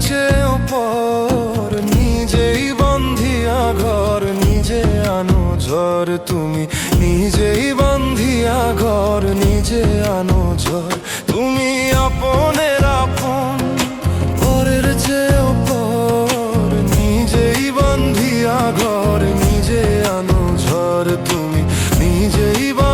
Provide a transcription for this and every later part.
চেয়েও পর নিজেই বন্ধিয়া ঘর, নিজে আনো ঝড় তুমি। নিজেই বন্ধিয়া ঘর, নিজে আনো ঝড়। তুমি আপনের আপন পরের চেয়েও পর নিজেই বন্ধিয়া ঘর, নিজে আনো ঝড় তুমি। নিজেই বন্ধিয়া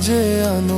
নিজে আনো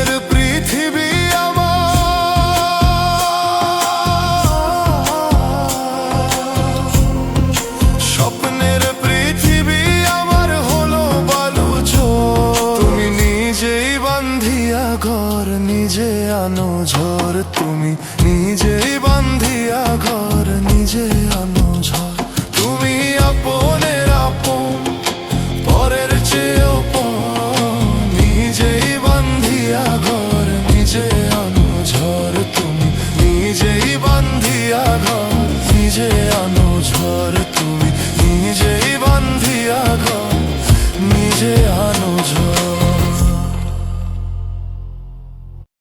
পৃথিবী ঘর নিজে আনো ঝর তুমি নিজেই বান্ধিয়া ঘর নিজে আনো ঝর